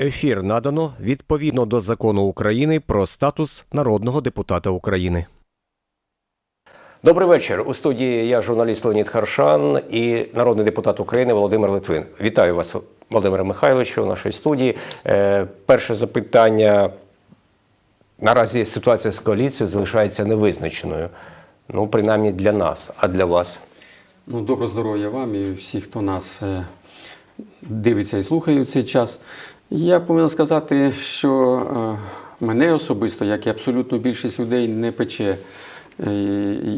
Ефір надано відповідно до закону України про статус народного депутата України. Добрий вечір. У студії я журналіст Леонід Харшан і народний депутат України Володимир Литвин. Вітаю вас, Володимире Михайловичу, у нашій студії. Е, перше запитання. Наразі ситуація з коаліцією залишається невизначеною. Ну, принаймні для нас, а для вас. Ну, доброго здоров'я вам і всі, хто нас е, дивиться і слухає в цей час. Я повинен сказати, що е, мене особисто, як і абсолютно більшість людей, не пече. е,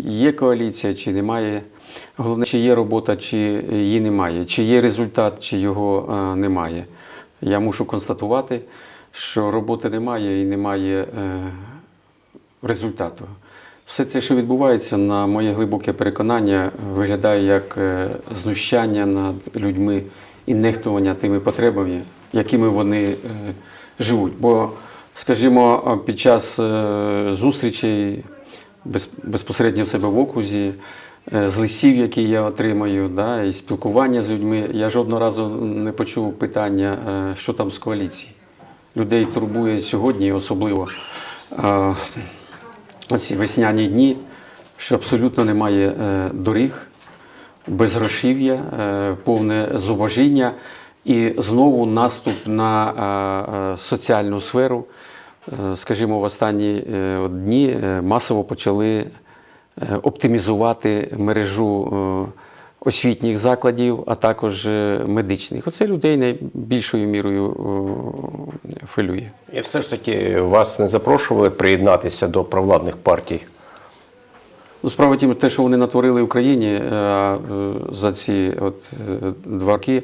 Є коаліція чи немає. Головне, чи є робота, чи її немає, чи є результат, чи його е, немає. Я мушу констатувати, що роботи немає і немає результату. Все це, що відбувається, на моє глибоке переконання, виглядає як знущання над людьми і нехтування тими потребами, якими вони е, живуть. Бо, скажімо, під час е, зустрічей безпосередньо в себе в окрузі, е, з листів, які я отримаю, да, і спілкування з людьми, я жодного разу не почув питання, що там з коаліції. Людей турбує сьогодні особливо. оці весняні дні, що абсолютно немає доріг, безгрошів'я, повне зубожіння і знову наступ на е, е, соціальну сферу. Е, Скажімо, в останні дні масово почали оптимізувати мережу освітніх закладів, а також медичних. Оце людей найбільшою мірою хвилює. І все ж таки вас не запрошували приєднатися до провладних партій. Ну, справа в тім, те, що вони натворили в Україні за ці от два роки,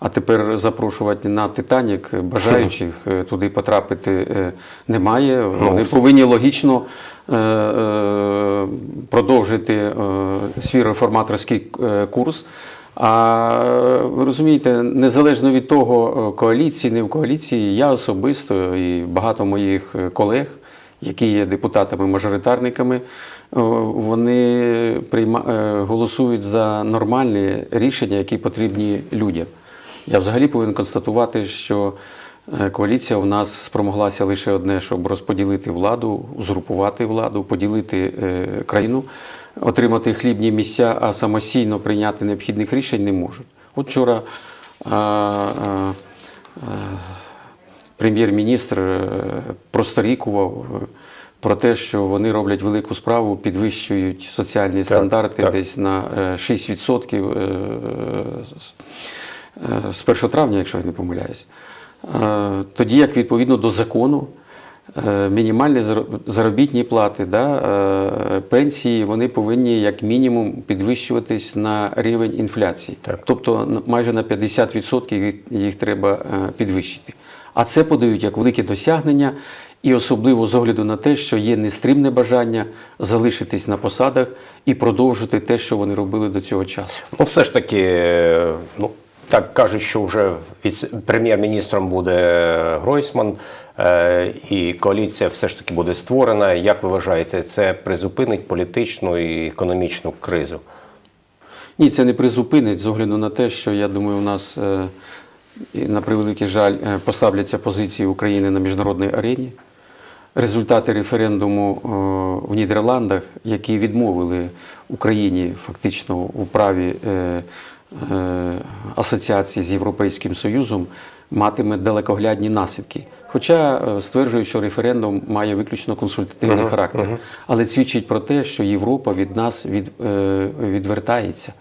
а тепер запрошувати на Титанік бажаючих е, туди потрапити е, немає. Вони повинні логічно е, продовжити свій реформаторський курс. А ви розумієте, незалежно від того, коаліції, не в коаліції, я особисто і багато моїх колег, які є депутатами-мажоритарниками, вони голосують за нормальні рішення, які потрібні людям. Я взагалі повинен констатувати, що е, коаліція в нас спромоглася лише одне, щоб розподілити владу, узурпувати владу, поділити е, країну, отримати хлібні місця, а самостійно прийняти необхідних рішень не можуть. От вчора а, прем'єр-міністр е, просторікував е, про те, що вони роблять велику справу, підвищують соціальні стандарти так. десь на е, 6% е, з- е, 1 травня, якщо я не помиляюсь. Е, Тоді, як відповідно до закону, е, мінімальні заробітні плати, да, пенсії, вони повинні як мінімум підвищуватись на рівень інфляції. Так. Тобто майже на 50% їх, треба підвищити. А це подають як велике досягнення, і особливо з огляду на те, що є нестримне бажання залишитись на посадах і продовжити те, що вони робили до цього часу. Ну, все ж таки, ну, так кажуть, що вже прем'єр-міністром буде Гройсман, е, і коаліція все ж таки буде створена. Як ви вважаєте, це призупинить політичну і економічну кризу? Ні, це не призупинить з огляду на те, що я думаю, у нас е, на превеликий жаль е, послабляться позиції України на міжнародній арені. Результати референдуму е, в Нідерландах, які відмовили Україні фактично у праві е, е, асоціації з Європейським Союзом, матиме далекоглядні наслідки. Хоча е, стверджують, що референдум має виключно консультативний характер, але свідчить про те, що Європа від нас від, е, відвертається.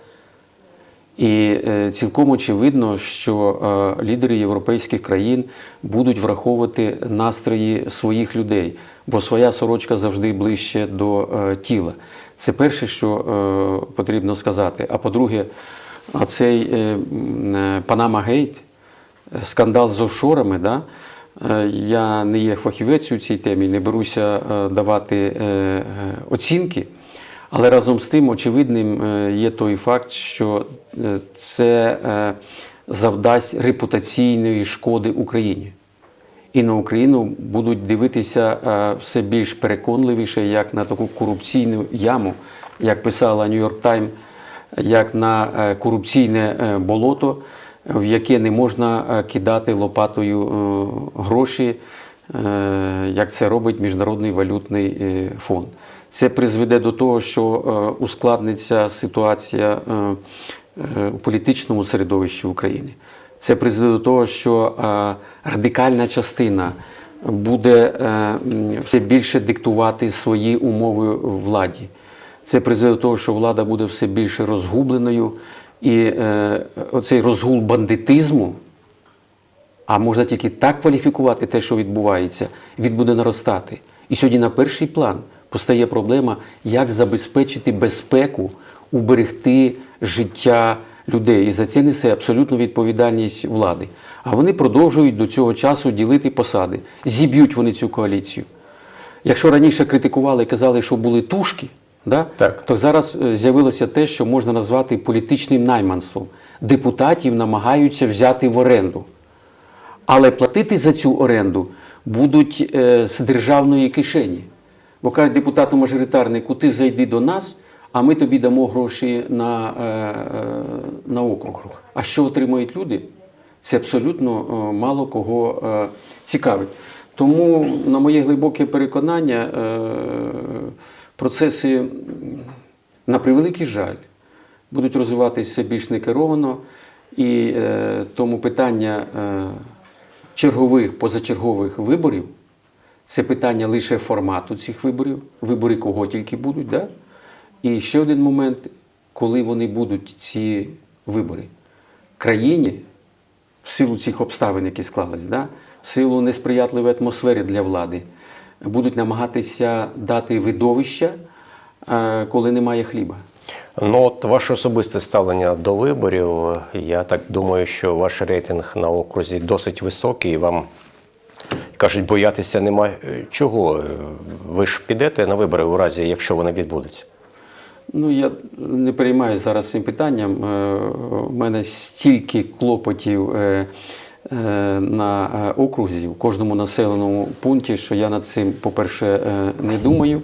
І е, цілком очевидно, що е, лідери європейських країн будуть враховувати настрої своїх людей, бо своя сорочка завжди ближче до е, тіла. Це перше, що е, потрібно сказати. А по-друге, цей Панама Гейт, скандал з офшорами, да? е, я не є фахівець у цій темі, не беруся е, давати е, е, оцінки. Але разом з тим, очевидним е, є той факт, що е, це е, завдасть репутаційної шкоди Україні. І на Україну будуть дивитися е, все більш переконливіше, як на таку корупційну яму, як писала Нью-Йорк Тайм, як на е, корупційне е, болото, в яке не можна е, кидати лопатою гроші, як це робить Міжнародний валютний фонд. Це призведе до того, що ускладниться ситуація у політичному середовищі України. Це призведе до того, що радикальна частина буде все більше диктувати свої умови владі. Це призведе до того, що влада буде все більше розгубленою, і е, оцей розгул бандитизму, а можна тільки так кваліфікувати те, що відбувається, він буде наростати. І сьогодні на перший план постає проблема, як забезпечити безпеку, уберегти життя людей. І за це несе абсолютну відповідальність влади. А вони продовжують до цього часу ділити посади. Зіб'ють вони цю коаліцію. Якщо раніше критикували і казали, що були тушки, да, Так. то зараз е, з'явилося те, що можна назвати політичним найманством. Депутатів намагаються взяти в оренду. Але платити за цю оренду будуть е, з державної кишені. Бо кажуть депутату-мажоритарнику, ти зайди до нас, а ми тобі дамо гроші на, е, е, на округ. А що отримують люди? Це абсолютно е, мало кого е, цікавить. Тому, на моє глибоке переконання, е, процеси, на превеликий жаль, будуть розвиватися все більш некеровано, і е, тому питання е, чергових, позачергових виборів це питання лише формату цих виборів, вибори кого тільки будуть. Да? І ще один момент, коли вони будуть ці вибори. Країні, в силу цих обставин, які склались, да? в силу несприятливої атмосфери для влади, будуть намагатися дати видовища, е, коли немає хліба. Ну, от ваше особисте ставлення до виборів. Я так думаю, що ваш рейтинг на окрузі досить високий. і Вам кажуть, боятися немає чого. Ви ж підете на вибори у разі, якщо вони відбудуться. Ну, я не переймаюся зараз цим питанням. Е, У мене стільки клопотів е, е, на е, окрузі, в кожному населеному пункті, що я над цим, по-перше, е, не думаю.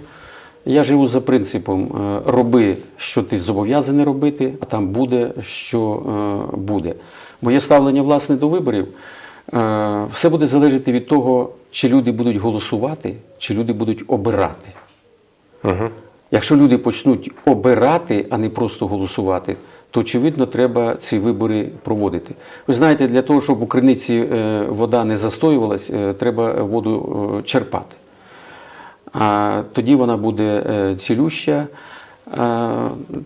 Я живу за принципом е, роби, що ти зобов'язаний робити, а там буде, що е, буде. Моє ставлення власне до виборів е, все буде залежати від того, чи люди будуть голосувати, чи люди будуть обирати. Угу. Якщо люди почнуть обирати, а не просто голосувати, то очевидно треба ці вибори проводити. Ви знаєте, для того, щоб у криниці е, вода не застоювалась, е, треба воду е, черпати. А тоді вона буде цілюща.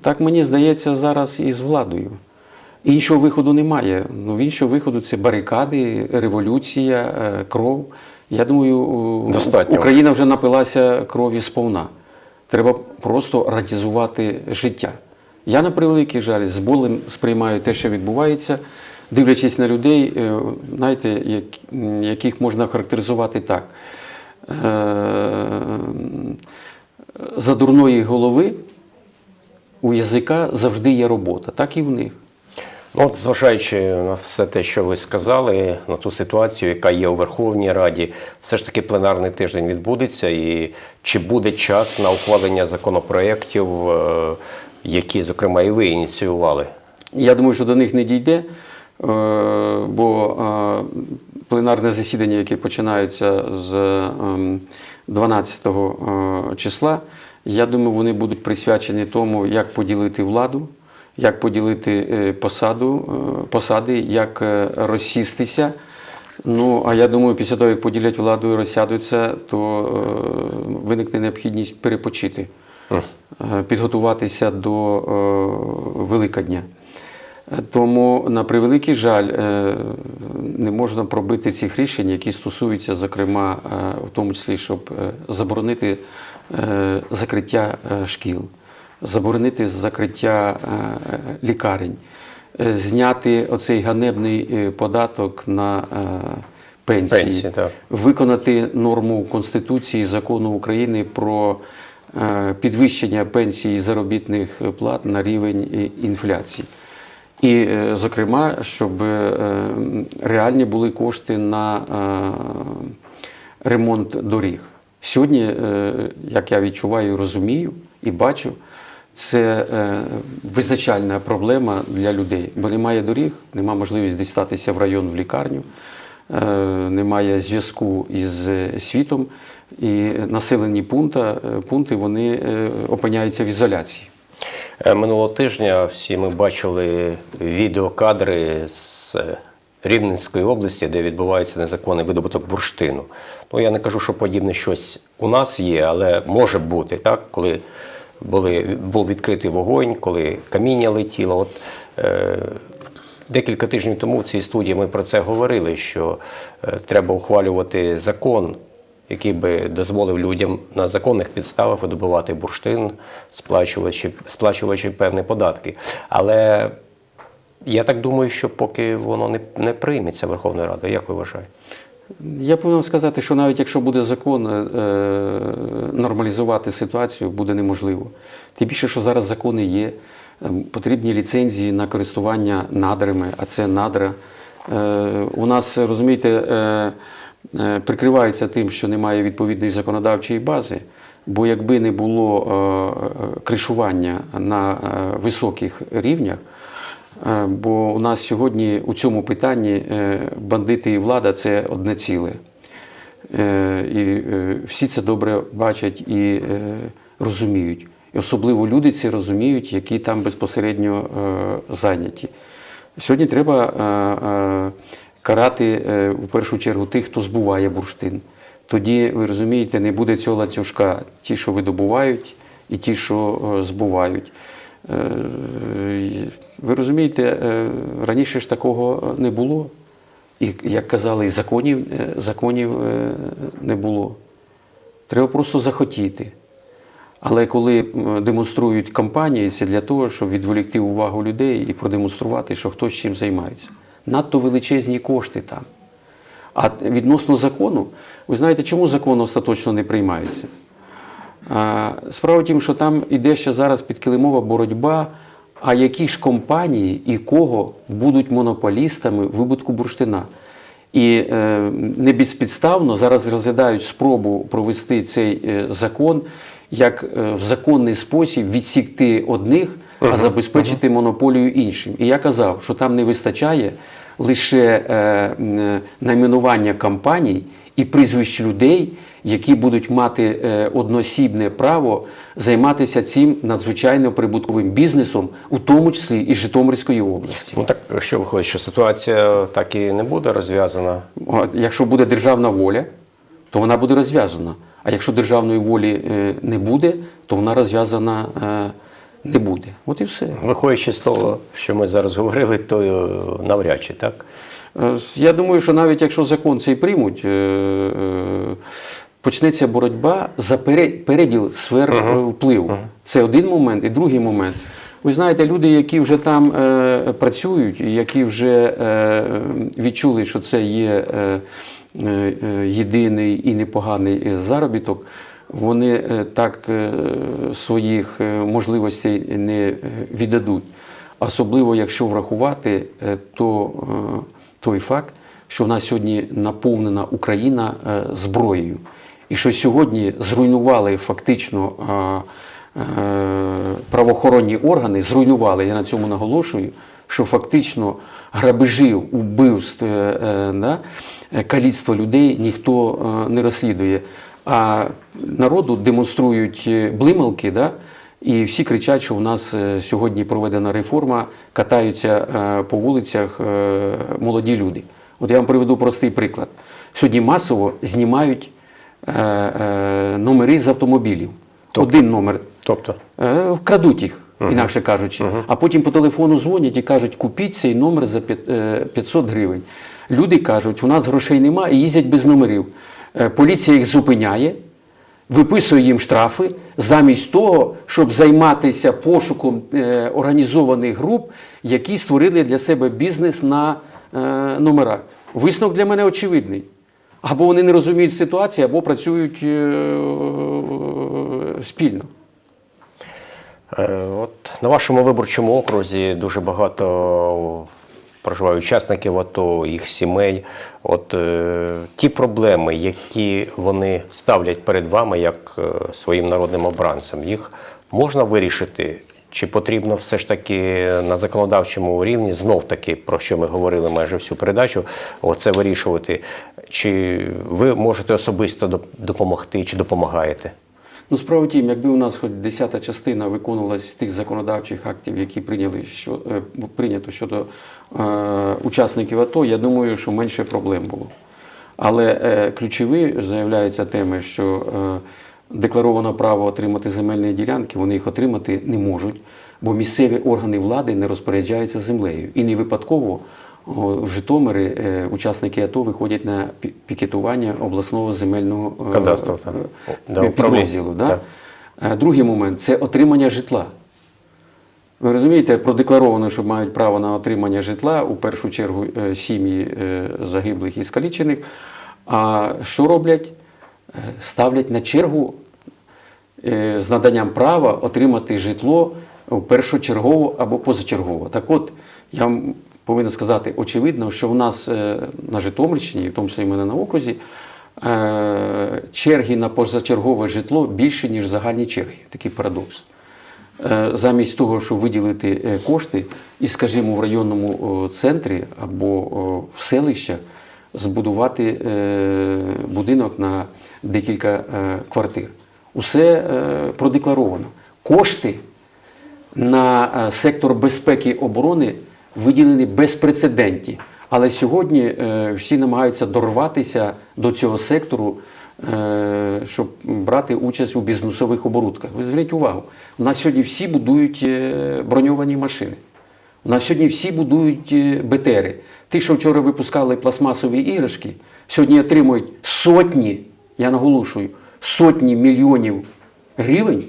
Так мені здається зараз і з владою. Іншого виходу немає. Ну, іншого виходу це барикади, революція, кров. Я думаю, Достатньо. Україна вже напилася крові сповна. Треба просто організувати життя. Я, на превеликий жаль, з болем сприймаю те, що відбувається, дивлячись на людей, е, знаєте, яких можна характеризувати так. Е, За дурної голови у язика завжди є робота, так і в них. Ну, от, зважаючи на все те, що ви сказали, на ту ситуацію, яка є у Верховній Раді, все ж таки пленарний тиждень відбудеться, і чи буде час на ухвалення законопроєктів, е, які, зокрема, і ви ініціювали? Я думаю, що до них не дійде, е, бо е, пленарне засідання, яке починається з ем, 12 е, числа, я думаю, вони будуть присвячені тому, як поділити владу, як поділити посаду, посади, як розсістися. Ну, а я думаю, після того, як поділять владу і розсядуться, то виникне необхідність перепочити, підготуватися до е, Великодня. Е, Тому, на превеликий жаль, е, не можна пробити цих рішень, які стосуються, зокрема, е, в тому числі, щоб е, заборонити е, закриття е, шкіл, заборонити закриття е, лікарень, е, зняти оцей ганебний е, податок на е, пенсії, Пенсії, виконати норму Конституції закону України про е, підвищення пенсій і заробітних плат на рівень е, інфляції. І, е, зокрема, щоб е, реальні були кошти на е, ремонт доріг. Сьогодні, е, як я відчуваю, розумію і бачу, це е, визначальна проблема для людей, бо немає доріг, немає можливості дістатися в район в лікарню, е, немає зв'язку із е, світом, і населені пункта, е, пункти вони е, опиняються в ізоляції. Е, Минулого тижня всі ми бачили відеокадри з Рівненської області, де відбувається незаконний видобуток бурштину. Ну я не кажу, що подібне щось у нас є, але може бути так, коли були, був відкритий вогонь, коли каміння летіло. От, е, Декілька тижнів тому в цій студії ми про це говорили, що треба ухвалювати закон, який би дозволив людям на законних підставах видобувати бурштин, сплачуючи, сплачуючи певні податки. Але я так думаю, що поки воно не, не прийметься Верховною Радою, як ви вважаєте? Я повинен сказати, що навіть якщо буде закон, е, нормалізувати ситуацію буде неможливо. Тим більше, що зараз закони є, е, потрібні ліцензії на користування надрами, а це надра. Е, У нас, розумієте, е, прикриваються тим, що немає відповідної законодавчої бази. Бо якби не було е, е, кришування на е, високих рівнях, Е, Бо у нас сьогодні у цьому питанні е, бандити і влада це одне ціле. Е, І е, всі це добре бачать і е, розуміють. І особливо люди це розуміють, які там безпосередньо е, зайняті. Сьогодні треба е, е, карати е, у першу чергу тих, хто збуває бурштин. Тоді, ви розумієте, не буде цього ланцюжка, ті, що видобувають, і ті, що е, збувають. Е, Ви розумієте, раніше ж такого не було. І, як казали, законів, законів не було. Треба просто захотіти. Але коли демонструють кампанії, це для того, щоб відволікти увагу людей і продемонструвати, що хтось чим займається. Надто величезні кошти там. А відносно закону, ви знаєте, чому закон остаточно не приймається? Справа в тім, що там іде ще зараз підкилимова боротьба, а які ж компанії і кого будуть монополістами вибутку бурштина. І е, не безпідставно зараз розглядають спробу провести цей е, закон як е, в законний спосіб відсікти одних, а забезпечити монополію іншим. І я казав, що там не вистачає лише е, м, найменування компаній і прізвищ людей, які будуть мати е, одноосібне право займатися цим надзвичайно прибутковим бізнесом, у тому числі і Житомирської області. Ну так що виходить, що ситуація так і не буде розв'язана. Якщо буде державна воля, то вона буде розв'язана. А якщо державної волі е, не буде, то вона розв'язана е, не буде. От і все. Виходячи з того, що ми зараз говорили, то навряд чи так. Е, Я думаю, що навіть якщо закон цей приймуть, е, е, почнеться боротьба за переділ сфер е, впливу. Це один момент. І другий момент. Ви знаєте, люди, які вже там е, працюють, і які вже е, відчули, що це є е, е, єдиний і непоганий заробіток, вони е, так е, своїх е, можливостей не віддадуть. Особливо, якщо врахувати, то той факт, що в нас сьогодні наповнена Україна зброєю, і що сьогодні зруйнували фактично правоохоронні органи, зруйнували, я на цьому наголошую, що фактично грабежів, убивств, да, каліцтва людей ніхто не розслідує. А народу демонструють е, блималки, да, і всі кричать, що в нас е, сьогодні проведена реформа, катаються е, по вулицях молоді люди. От я вам приведу простий приклад. Сьогодні масово знімають номери з автомобілів. Один номер. Тобто, Вкрадуть їх, інакше кажучи. А потім по телефону дзвонять і кажуть, купіть цей номер за п'ят- е, 500 гривень. Люди кажуть, у нас грошей немає і їздять без номерів. Е, Поліція їх зупиняє, виписує їм штрафи замість того, щоб займатися пошуком е, організованих груп, які створили для себе бізнес на е, номерах. Висновок для мене очевидний. Або вони не розуміють ситуації, або працюють спільно. От на вашому виборчому окрузі дуже багато проживає учасників АТО, їх сімей. От е, ті проблеми, які вони ставлять перед вами як е, своїм народним обранцем, їх можна вирішити, чи потрібно все ж таки на законодавчому рівні знов таки, про що ми говорили майже всю передачу, оце вирішувати. Чи ви можете особисто допомогти, чи допомагаєте? Ну, справа тім, якби у нас хоч десята частина виконувалась тих законодавчих актів, які прийняли що, е, прийнято щодо е, учасників АТО, я думаю, що менше проблем було. Але е, ключові заявляються теми, що е, декларовано право отримати земельні ділянки, вони їх отримати не можуть, бо місцеві органи влади не розпоряджаються землею. І не випадково в Житомирі е, учасники АТО виходять на пікетування обласного земельного е, Кадастру, е, Да, підрозділу. Да? Е, Другий момент це отримання житла. Ви розумієте, продекларовано, що мають право на отримання житла у першу чергу сім'ї загиблих і скалічених. А що роблять? Ставлять на чергу з наданням права отримати житло першочергово або позачергово. Так от, я вам повинен сказати, очевидно, що в нас е, на Житомирщині, в тому числі в мене на окрузі, е, черги на позачергове житло більше, ніж загальні черги. Такий парадокс. Е, Замість того, щоб виділити кошти і, скажімо, в районному центрі або в селищах збудувати будинок на декілька квартир. Усе продекларовано. Кошти на сектор безпеки і оборони виділені безпрецедентні. Але сьогодні е, всі намагаються дорватися до цього сектору, е, щоб брати участь у бізнесових оборудках. Ви зверніть увагу, у нас сьогодні всі будують е, броньовані машини. У нас сьогодні всі будують е, БТРи. Ті, що вчора випускали пластмасові іграшки, сьогодні отримують сотні, я наголошую, сотні мільйонів гривень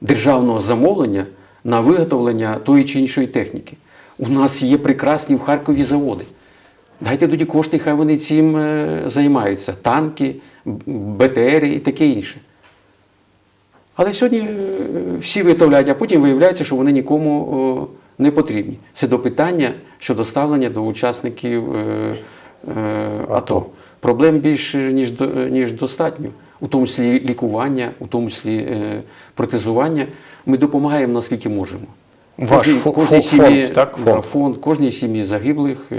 державного замовлення на виготовлення тої чи іншої техніки. У нас є прекрасні в Харкові заводи. Дайте тоді кошти, хай вони цим е, займаються. Танки, Б- БТРи і таке інше. Але сьогодні е, всі виготовляють, а потім виявляється, що вони нікому не потрібні. Це до питання щодо ставлення до учасників е, АТО. Проблем більше, ніж, ніж достатньо, у тому числі лікування, у тому числі протезування. Ми допомагаємо наскільки можемо. Ваш Кожній- фо- кожній сім'ї- фонд, так? да, Фонд. фонд кожній сім'ї загиблих, е,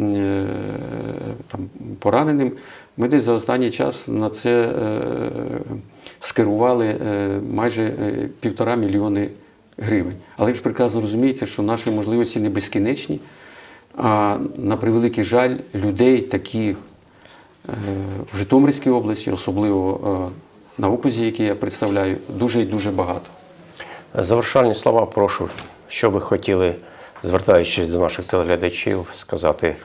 е, там, пораненим. Ми десь за останній час на це е, скерували майже півтора мільйони гривень. Але ви ж прекрасно розумієте, що наші можливості не безкінечні, а на превеликий жаль, людей таких в Житомирській області, особливо на окрузі, який я представляю, дуже і дуже багато. Завершальні слова, прошу, що ви хотіли, звертаючись до наших телеглядачів, сказати,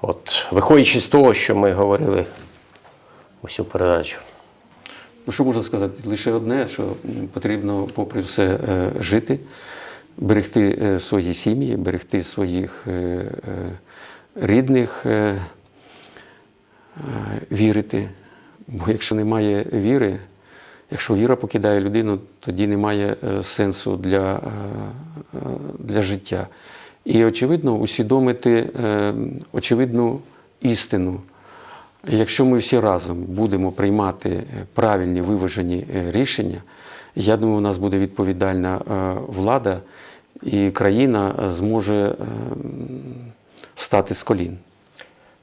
от, виходячи з того, що ми говорили усю передачу. Ну, що можна сказати? Лише одне, що потрібно, попри все, е, жити, берегти е, свої сім'ї, берегти своїх е, рідних, вірити. Бо якщо немає віри, якщо віра покидає людину, тоді немає е, сенсу для, е, е, для життя. І очевидно, усвідомити очевидну істину. Якщо ми всі разом будемо приймати правильні виважені рішення, я думаю, у нас буде відповідальна влада, і країна зможе встати з колін.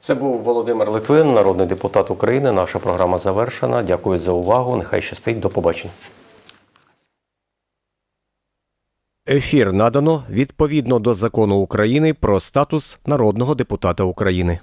Це був Володимир Литвин, народний депутат України. Наша програма завершена. Дякую за увагу. Нехай щастить. До побачення. Ефір надано відповідно до закону України про статус народного депутата України.